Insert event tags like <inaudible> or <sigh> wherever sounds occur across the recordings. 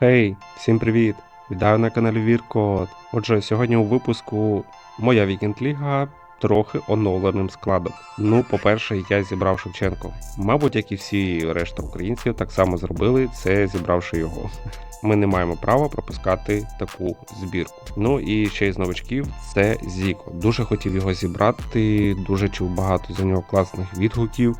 Хей, всім привіт! Вітаю на каналі Віркод. Отже, сьогодні у випуску моя вікенд-ліга трохи оновленим складом. Ну, по-перше, я зібрав Шевченко. Мабуть, як і всі решта українців, так само зробили це, зібравши його. Ми не маємо права пропускати таку збірку. Ну і ще із новачків це Зіко. Дуже хотів його зібрати, дуже чув багато за нього класних відгуків.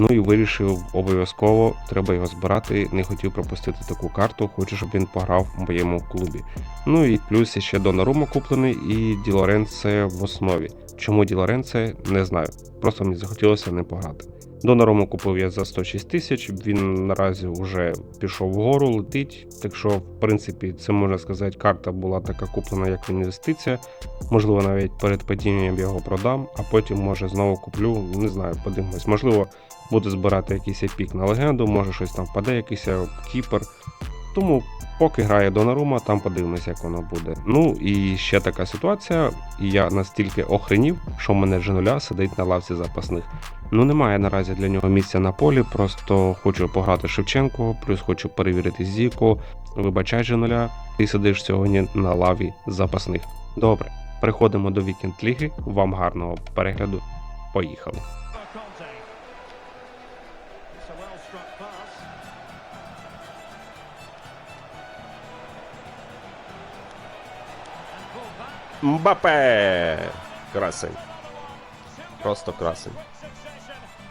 Ну і вирішив обов'язково треба його збирати. Не хотів пропустити таку карту, хочу, щоб він пограв в моєму клубі. Ну і плюс ще Донарума куплений і Ділоренце в основі. Чому Ділоренце, не знаю. Просто мені захотілося не пограти. Донарому купив я за 106 тисяч. Він наразі вже пішов вгору, летить. Так що, в принципі, це можна сказати, карта була така куплена як інвестиція. Можливо, навіть перед падінням його продам, а потім може знову куплю. Не знаю, подивимось. Можливо, буду збирати якийсь епік на легенду, може щось там впаде, якийсь кіпер. Тому поки грає Донарума, там подивимося, як воно буде. Ну і ще така ситуація, я настільки охренів, що в мене Женуля сидить на лавці запасних. Ну немає наразі для нього місця на полі, просто хочу пограти Шевченко, плюс хочу перевірити Зіку. Вибачай, Женуля, ти сидиш сьогодні на лаві запасних. Добре, переходимо до вікенд ліги. Вам гарного перегляду. Поїхали. Мбапе! Красень. Просто красень.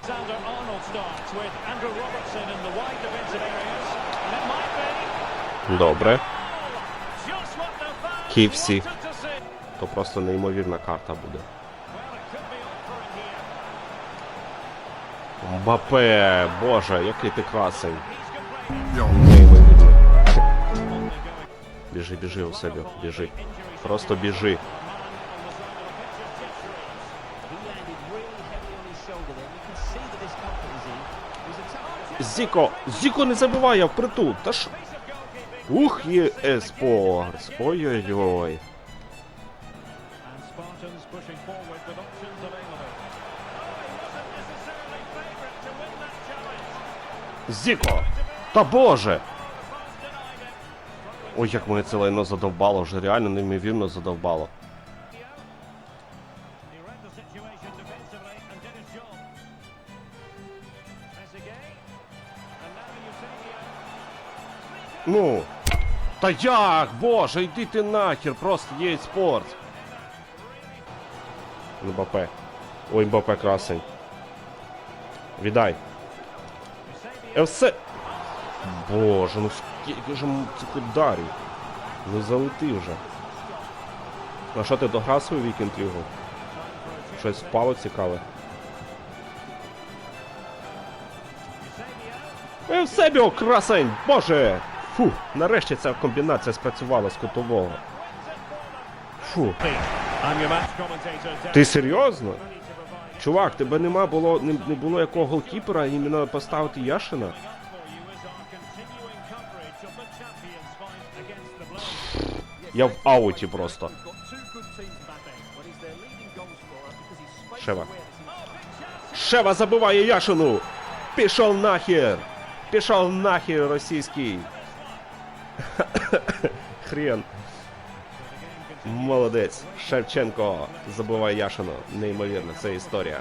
Alexander Arnold starts with Andrew Robertson in the wide defensive areas. And it might be Добре. see. То просто неймовірна карта буде. Мбапе! Боже, який ти красень. Неймовірно. Біжи, біжи у себе, біжи. Просто біжи. Зіко! Зіко не забиває впритул! Та ж. Ух, є еспорт! Ой-ой-ой. Зіко! Та боже! Ой, як мене це лайно задовбало, вже реально неймовірно задовбало. Ну. Та як? Боже, йди ти нахер, просто є спорт. Мбапе. Ой, Мбапе красень. Віддай. Е, все. Боже, ну скільки ж цих ударів. Ну залети вже. А що ти дограв свою вікенд лігу? Щось впало цікаве. Евсебіо, красень! Боже! Фу, нарешті ця комбінація спрацювала з кутового. Фу. Ти серйозно? Чувак, тебе нема було не, не було якого голкіпера, іменно поставити Яшина? Я в ауті просто. Шева. Шева забиває Яшину! Пішов нахер! Пішов нахер російський! Хрен. Молодець. Шевченко забиває Яшину. Неймовірно, це історія.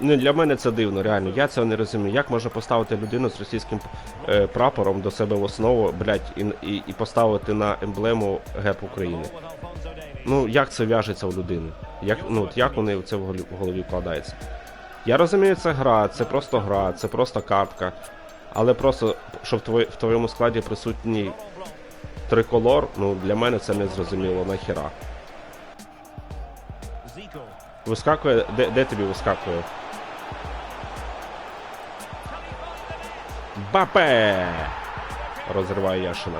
Ну, для мене це дивно, реально. Я цього не розумію. Як можна поставити людину з російським е, прапором до себе в основу, блядь, і, і, і поставити на емблему герб України? Ну, як це в'яжеться у людини? Як, ну, от як вони це в голові вкладається? Я розумію, це гра, це просто гра, це просто картка. Але просто, щоб в, твоєму складі присутній триколор, ну для мене це не зрозуміло нахіра. Вискакує, де, де тобі вискакує? Бапе! Розриває Яшина.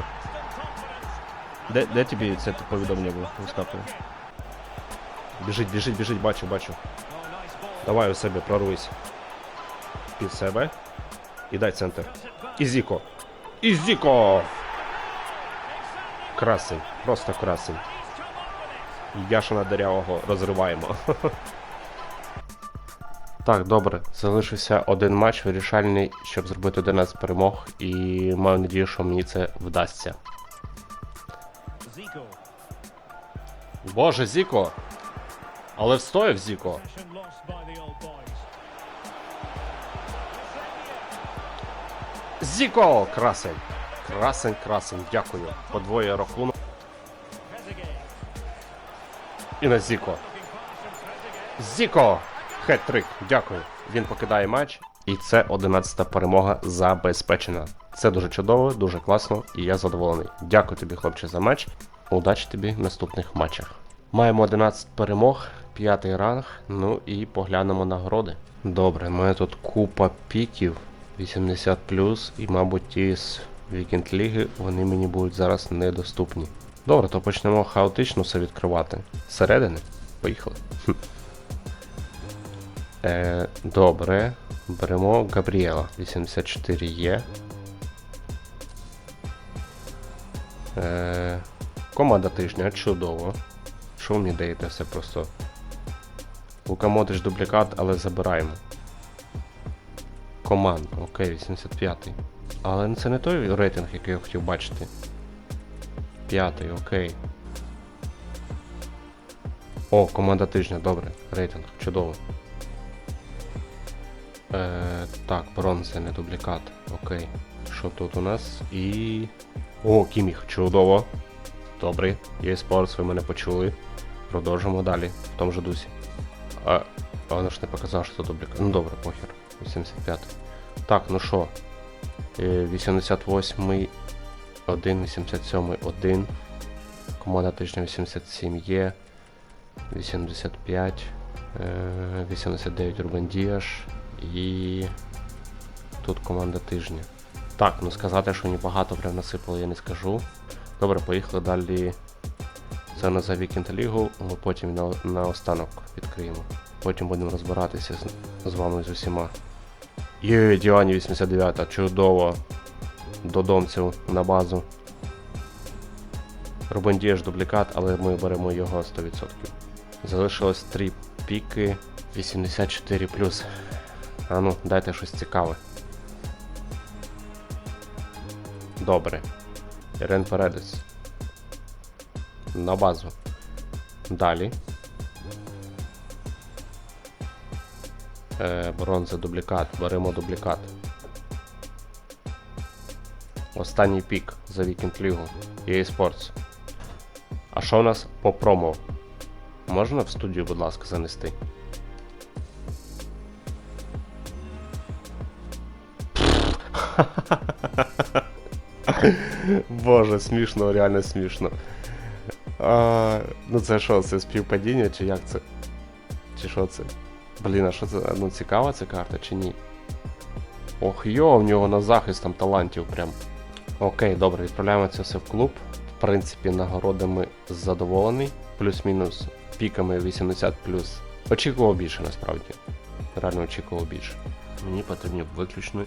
Де, де тобі це повідомлення вискакує? Біжить, біжить, біжить, бачу, бачу. Давай у себе прорвись. Під себе. І дай центр. І Зіко. І Зіко! Красень, просто красень. Яшина Дерявого розриваємо. <laughs> Так, добре. Залишився один матч вирішальний, щоб зробити 11 перемог, і маю надію, що мені це вдасться. Боже, Зіко! Але встояв Зіко. Зіко! Красень! Красень, красень, дякую. Подвоє рахунок. І на Зіко. Зіко! Хет-трик, дякую. Він покидає матч. І це 11-та перемога забезпечена. Це дуже чудово, дуже класно, і я задоволений. Дякую тобі, хлопче, за матч. Удачі тобі в наступних матчах. Маємо 11 перемог, п'ятий ранг. Ну і поглянемо нагороди. Добре, у мене тут купа піків 80 і, мабуть, ті з Вікенд Ліги вони мені будуть зараз недоступні. Добре, то почнемо хаотично все відкривати. Зсередини? Поїхали. Е, добре. Беремо Габріела. 84 є. Е, команда тижня, чудово. Що ви мені даєте все просто? Лука дублікат, але забираємо. Команд, окей, 85-й. Але це не той рейтинг, який я хотів бачити. П'ятий, окей. О, команда тижня, добре. Рейтинг, чудово. Е, так, бронза, не дублікат. Окей. Що тут у нас? І. О, Кіміх, чудово. Добре. Є спорт, ви мене почули. Продовжимо далі, в тому же дусі. А, а воно ж не показав, що це дублікат. Ну добре, похер. 85. Так, ну що? Е, 88, 1, 87, 1. Команда тижня 87 є. 85. е, 89 Рубен Діаш. І тут команда тижня. Так, ну сказати, що мені багато прям насипало, я не скажу. Добре, поїхали далі. Це на за Лігу, ми потім на, на останок відкриємо. Потім будемо розбиратися з, з вами з усіма. Є, Діані 89, чудово. Додомців на базу. Рубендієш дублікат, але ми беремо його 100%. Залишилось 3 піки 84 А ну, дайте щось цікаве. Добре. Ірен Передес. На базу. Далі. Бронза дублікат. Беремо дублікат. Останній пік за Вікенд Лігу. EA Sports. А що у нас по промо? Можна в студію, будь ласка, занести? <laughs> Боже, смішно, реально смішно. А, ну це що, це співпадіння, чи як це? Чи що це? Блін, а що це? Ну цікава ця карта чи ні? Ох йо, в нього на захист там талантів прям. Окей, добре, відправляємо це все в клуб. В принципі, нагородами задоволений. Плюс-мінус піками 80 Очікував більше насправді. Реально очікував більше. Мені потрібні виключно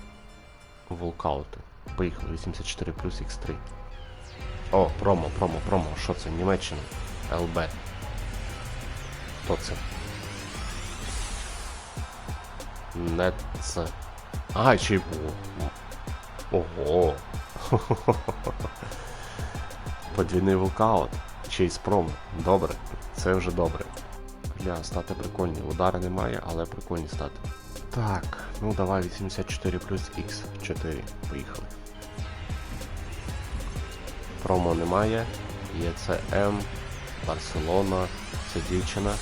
волкаути. Поїхали 84 плюс X3. О, промо, промо, промо. Що це? Німеччина. ЛБ. Хто це? Не це. А, чи. Ого. <laughs> Подвійний вулкаут. Чейз промо. Добре. Це вже добре. Бля, стати прикольні. Удари немає, але прикольні стати. Так, ну давай 84 плюс X4. Поїхали. Промо немає. Є це М, Барселона, це дівчина.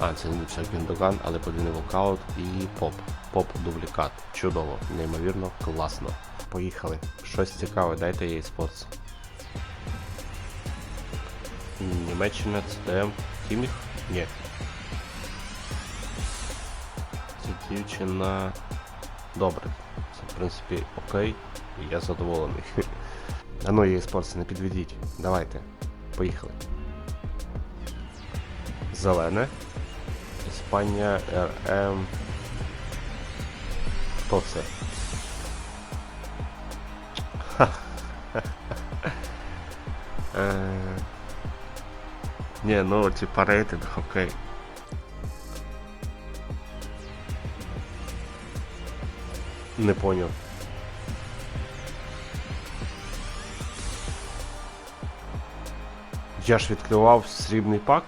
А, це не це Гюндоган, але подвійний вокаут і поп. Поп дублікат. Чудово, неймовірно, класно. Поїхали. Щось цікаве, дайте їй спортс. Німеччина, ЦДМ, Кіміх? Ні. Це дівчина. Добре. Це в принципі окей. Я задоволений. <laughs> А ну її спортс, не підведіть. Давайте. Поїхали. Зелене. Іспанія РМ. Хто це? Е, Ні, ну типа рейтинг, окей. Не поняв. Я ж відкривав срібний пак.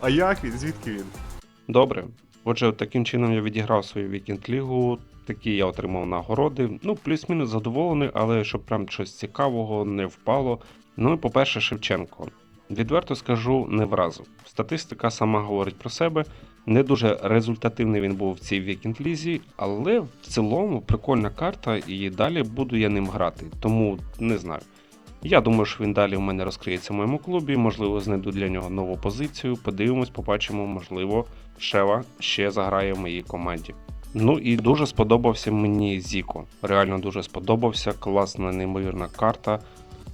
А як він? Звідки він? Добре. Отже, таким чином я відіграв свою вікенд-лігу. Такі я отримав нагороди. Ну, плюс-мінус задоволений, але щоб прям щось цікавого не впало. Ну і по-перше, Шевченко. Відверто скажу, не вразив. Статистика сама говорить про себе. Не дуже результативний він був в цій вікенд-лізі, але в цілому прикольна карта, і далі буду я ним грати. Тому не знаю. Я думаю, що він далі в мене розкриється в моєму клубі. Можливо, знайду для нього нову позицію. Подивимось, побачимо, можливо, Шева ще заграє в моїй команді. Ну і дуже сподобався мені Зіко. Реально дуже сподобався. Класна, неймовірна карта.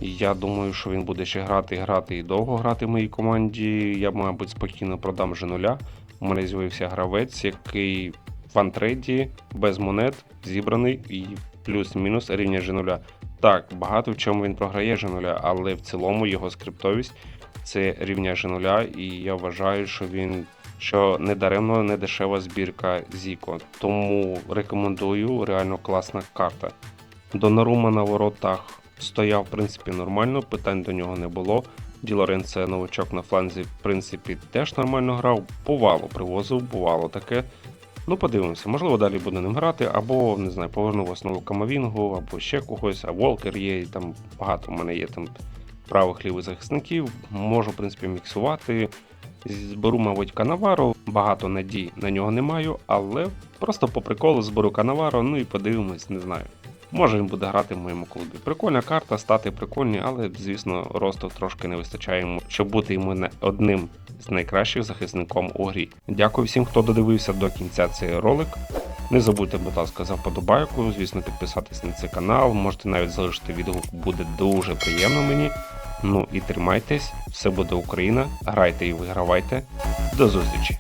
Я думаю, що він буде ще грати, грати і довго грати в моїй команді. Я, мабуть, спокійно продам вже нуля. У мене з'явився гравець, який в антрейді без монет зібраний і плюс-мінус рівня G0. Так, багато в чому він програє G0, але в цілому його скриптовість це рівня G0, і я вважаю, що він що недаремно не дешева збірка Зіко. Тому рекомендую, реально класна карта. Донарума на воротах стояв, в принципі, нормально, питань до нього не було. Ділорен це новачок на фланзі, в принципі, теж нормально грав. Бувало, привозив, бувало таке. Ну, подивимося, можливо, далі буде ним грати, або не знаю, поверну в основу Камавінгу, або ще когось, а Волкер є, там багато в мене є там правих лівих захисників. Можу, в принципі, міксувати. Зберу, мабуть, Канавару, багато надій на нього не маю, але просто по приколу зберу Канавару, ну і подивимось, не знаю. Може він буде грати в моєму клубі. Прикольна карта, стати прикольні, але, звісно, росту трошки не вистачає йому, щоб бути йому одним з найкращим захисником у грі. Дякую всім, хто додивився до кінця цей ролик. Не забудьте, будь ласка, за вподобайку, звісно, підписатись на цей канал. Можете навіть залишити відгук, буде дуже приємно мені. Ну і тримайтесь, все буде Україна. Грайте і вигравайте. До зустрічі!